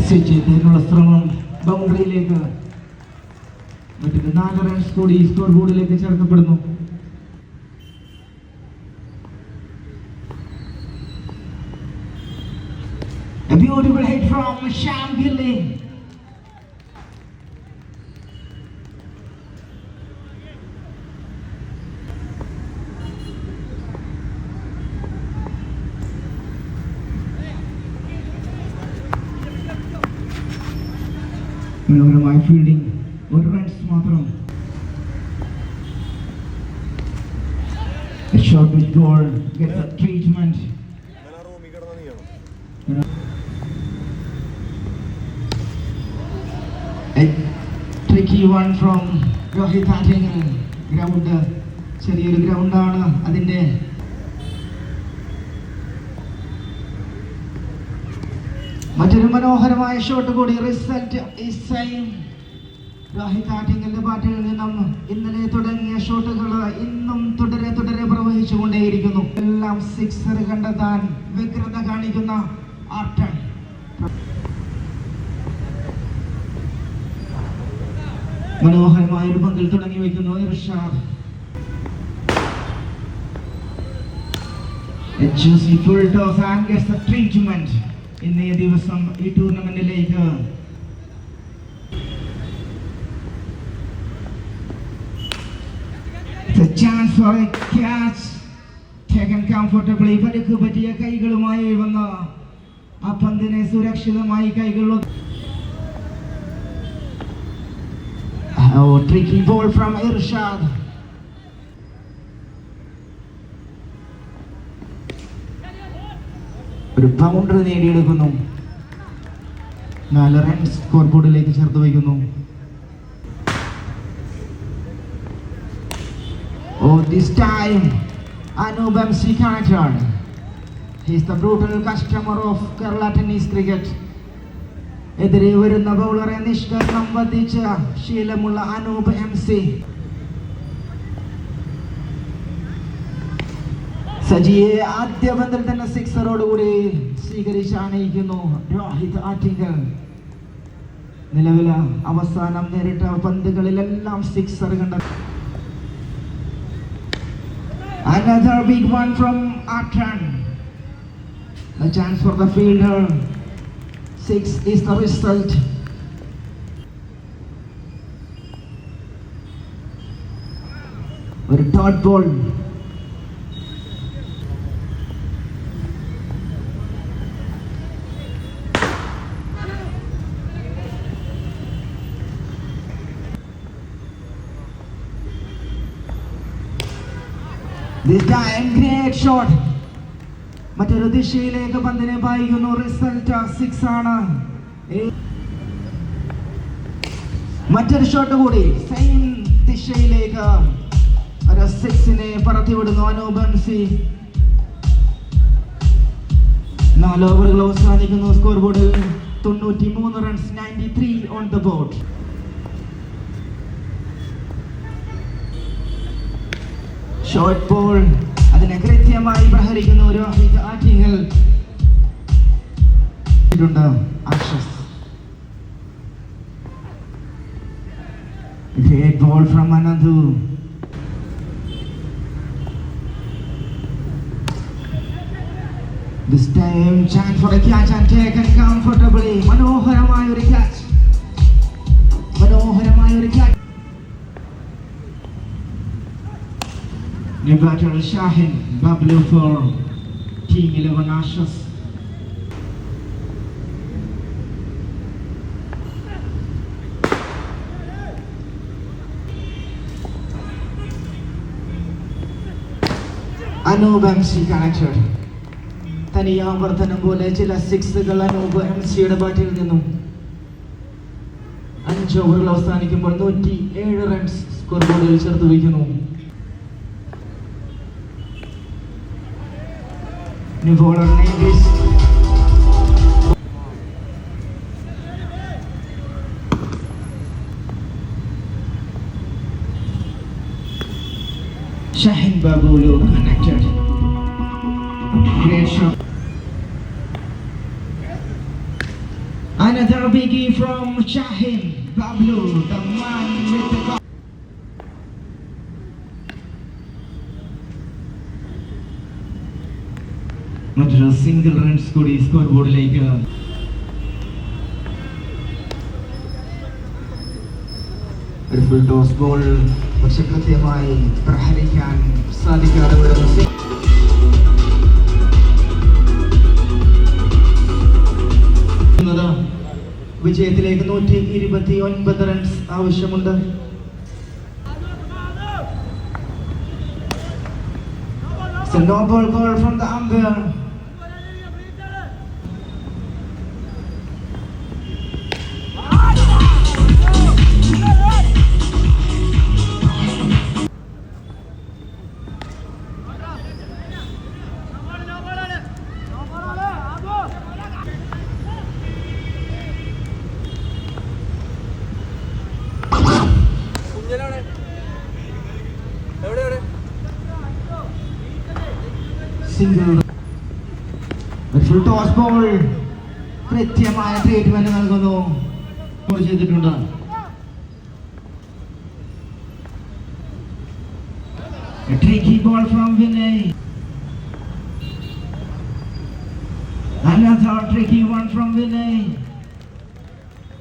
ചെയ്യുന്നതിനുള്ള ശ്രമം ബൗണ്ടറിയിലേക്ക് മറ്റൊരു നാല് റൺസ് കൂടി സ്കോർ ബോർഡിലേക്ക് ചേർക്കപ്പെടുന്നു A beautiful hit from Sham. മനോഹരമായ ഫീൽഡിംഗ് ഒരു റൺസ് മാത്രം ചെറിയൊരു ഗ്രൗണ്ടാണ് അതിന്റെ മറ്റൊരു മനോഹരമായ ഷോട്ട് കൂടി റിസൾട്ട് രോഹിത് ആറ്റിങ്ങലിന്റെ നിന്നും ഇന്നലെ തുടങ്ങിയ ഷോട്ടുകൾ ഇന്നും തുടരെ തുടരെ പ്രവഹിച്ചുകൊണ്ടേയിരിക്കുന്നു. എല്ലാം സിക്സർ കണ്ടെത്താൻ വ്യഗ്രത കാണിക്കുന്ന ആർട്ടൺ മനോഹരമായ ഒരു പങ്കിൽ തുടങ്ങി വയ്ക്കുന്നു Irshad full full toss and gets the ഇന്നേ ദിവസം ഈ ടൂർണമെന്റിലേക്ക് പറ്റിയ കൈകളുമായി വന്ന് ആ പന്തിനെ സുരക്ഷിതമായി കൈകളിലും Oh, drinking ball from Irshad. ഒരു ബൗണ്ടർ നേടിയെടുക്കുന്നു നാല് റൺസ് സ്കോർ ബോർഡിലേക്ക് ചേർത്ത് വയ്ക്കുന്നു Anub MC connected. He's the brutal customer of Kerala tennis cricket. എതിരെ വരുന്ന ബൗളറെ നിഷ്കരണം വധിച്ച ശീലമുള്ള അനൂപ് എം സി സജിയെ ആദ്യ പന്തിൽ തന്നെ സിക്സറോടുകൂടി സ്വീകരിച്ച് ആനയിക്കുന്നു രോഹിത് ആറ്റിങ്കൽ നിലവില അവസാനം നേരിട്ട പന്തുകളിലെല്ലാം സിക്സർ കണ്ട Another big one from Atran. The chance for the fielder. Six is the result. ഒരു ഡോട്ട് ബോൾ Great shot. മറ്റൊരു ദിശയിലേക്ക് പന്തിനെ പായിക്കുന്നു. റിസൾട്ട് സിക്സ് ആണ്. മറ്റൊരു ഷോട്ട് കൂടി. സെയിം ദിശയിലേക്ക്. ഒരു സിക്സിനെ പറത്തിവിടുന്നു അനൂപൻ സി. നാല് ഓവറുകൾ അവസാനിക്കുന്നു സ്കോർ ബോർഡിൽ തൊണ്ണൂറ്റി മൂന്ന് runs ninety three on the board short ball അതിനെ കൃത്യമായി പ്രഹരിക്കുന്നു രോഹിത് ആറ്റിങ്ങൽ ഉണ്ട് Great ball from Anandu. This time chance for a catch and taken comfortably. ഒരു catch. New batter Shahin Bablu for Team 11 Ashes. Anoop M C connected തനിയാവർത്തനം പോലെ ചില സിക്സുകൾ Anoop M സിയുടെ ബാറ്റിൽ നിന്നും അഞ്ച് ഓവറുകൾ അവസാനിക്കുമ്പോൾ നൂറ്റി ഏഴ് റൺസ് സ്കോർ ബോർഡിൽ ചേർത്ത് വയ്ക്കുന്നു Name is Shahin Babulu connected. Great. Another biggie from Shahin Bablu, the man with the മറ്റൊരു സിംഗിൾ റൺസ് കൂടി സ്കോർ ബോർഡിലേക്ക് ഒരു ഫുൾ ടോസ് ബോൾ പക്ഷെ കൃത്യമായി പ്രഹരിക്കാൻ സാധിക്കാതെ വരുന്നു വിജയത്തിലേക്ക് നൂറ്റി ഇരുപത്തി ഒൻപത് റൺസ് ആവശ്യമുണ്ട്. It's a no ball the from the umpire. Full toss ball കൃത്യമായ ട്രീറ്റ്മെന്റ് നൽകുന്നു ചെയ്തിട്ടുണ്ട് A ball from Vinay. Another tricky one from Vinay.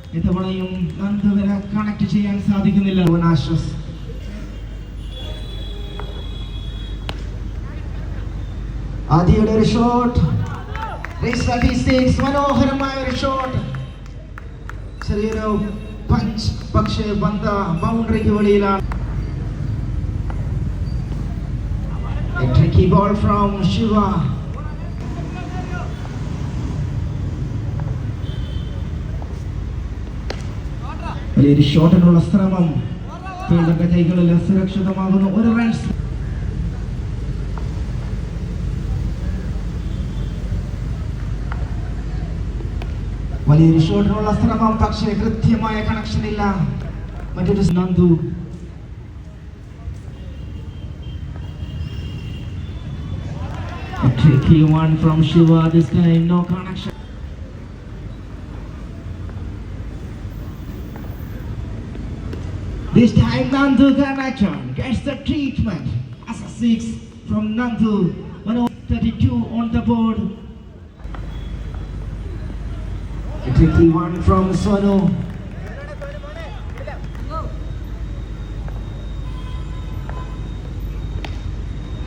ഇത്തവണയും നന്ദ് വരെ കണക്ട് ചെയ്യാൻ സാധിക്കുന്നില്ല ആശ്വസ് ആദിയുടെ ഒരു ഷോട്ട് മനോഹരമായ ഒരു ഷോട്ട് ചെറിയൊരു പഞ്ച് പക്ഷേ പന്ത ബൗണ്ടറിക്ക് വെളിയിലാണ്. Tricky ball from Shiva. വലിയൊരു ഷോട്ടിനുള്ള ശ്രമം. ഫീൽഡറുടെ കൈകളിൽ സുരക്ഷിതമാകുന്ന ഒരു റൺസ് വലിയൊരു ഷോട്ടിനുള്ള ശ്രമം പക്ഷേ കൃത്യമായ കണക്ഷൻ ഇല്ല മറ്റൊരു Nandu A tricky one from Shiva this time, no connection. This time Nandu connection gets the treatment as a six from Nandu. 132 on the board. Tricky one from Sonu.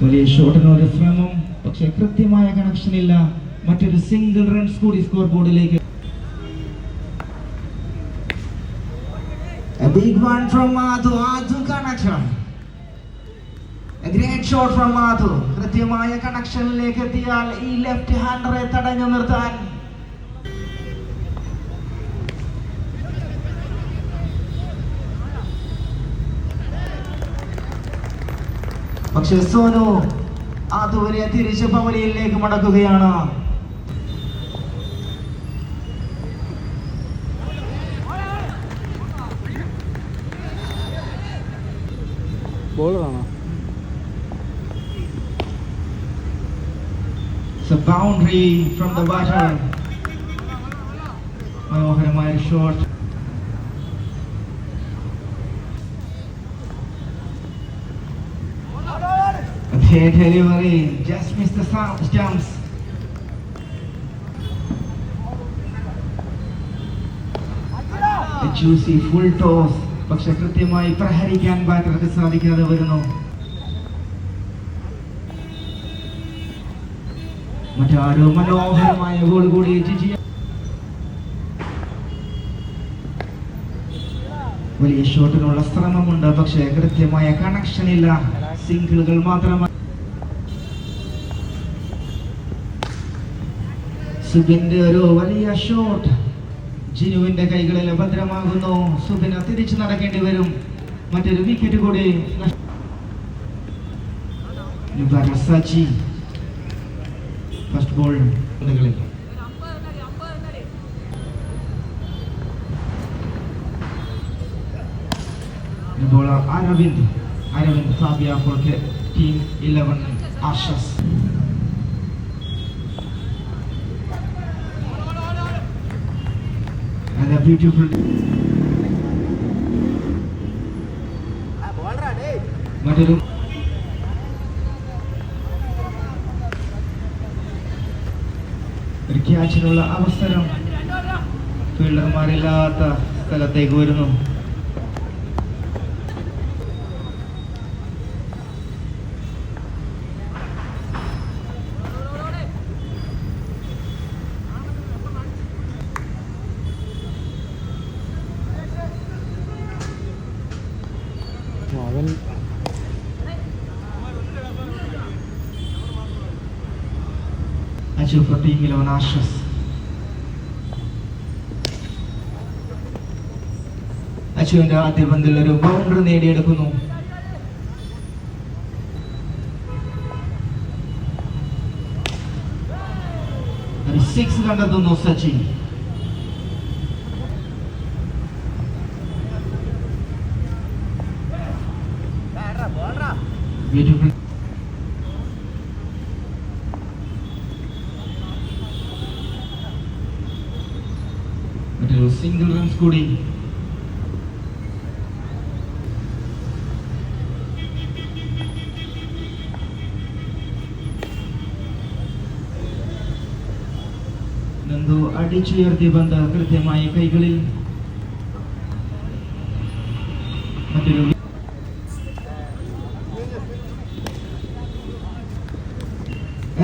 വലിയ ഷോട്ടിനുള്ള ശ്രമം പക്ഷെ കൃത്യമായ കണക്ഷൻ ഇല്ല മറ്റൊരു സിംഗിൾ റൺസ് കൂടി score ബോർഡിലേക്ക് A big one from Madhu. Madhu connection. A great shot from Madhu. കൃത്യമായ കണക്ഷനിലേക്ക് എത്തിയാൽ ഈ ലെഫ്റ്റ് ഹാൻഡറെ തടഞ്ഞു നിർത്താൻ പക്ഷെ സോനു അതുവരെ തിരിച്ച് പവലിയിലേക്ക് മടക്കുകയാണ് ബോളറാണോ It's a boundary from the batter. മനോഹരമായ shot delivery just miss the jumps. Juicy full toss പക്ഷെ കൃത്യമായി പ്രഹരിക്കാൻ ബാറ്റർക്ക് സാധിക്കാതെ വരുന്നു. മറ്റാരോ മനോഹരമായ ഗോൾ കൂടി വലിയ ഷോട്ടിനുള്ള ശ്രമമുണ്ട് പക്ഷേ കൃത്യമായ കണക്ഷൻ ഇല്ല. സിംഗിളുകൾ മാത്രമാണ് സുബിന്റെ ഒരു വലിയ ഷോട്ട് ജിനുവിന്റെ കൈകളിൽ ഭദ്രമാകുന്നു. സുബിന് തിരിച്ചു നടക്കേണ്ടി വരും. മറ്റൊരു വിക്കറ്റ് കൂടി. ഫസ്റ്റ് ബോൾ കളിൽ. Bowler Aravind. Aravind Zambia for team eleven Ashes. Beautiful മറ്റൊരു ഒരു ക്യാച്ചിനുള്ള അവസരം ഫീൽഡർമാരില്ലാത്ത സ്ഥലത്തേക്ക് വരുന്നു Achu for team eleven Ashes അച്ചുവിന്റെ ആദ്യ പന്തിൽ ഒരു ബൗണ്ടറി നേടിയെടുക്കുന്നു സിക്സ് കണ്ടെത്തുന്നു സച്ചിൻ ബ്യൂട്ടിഫുൾ മറ്റൊരു സിംഗിൾ റൺസ് കൂടി നന്ദു അടിച്ചുയർത്തിയ പന്ത് കൃത്യമായ കൈകളിൽ. മറ്റൊരു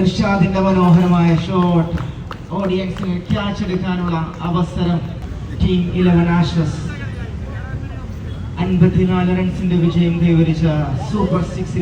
ഇർഷാദിന്റെ മനോഹരമായ ഷോട്ട് ഓഡിയൻസിന് ക്യാച്ച് എടുക്കാനുള്ള അവസരം. ടീം ഇലവൻ ആഷസ് അൻപത്തിനാല് റൺസിന്റെ വിജയം കൈവരിച്ച സൂപ്പർ സിക്സ്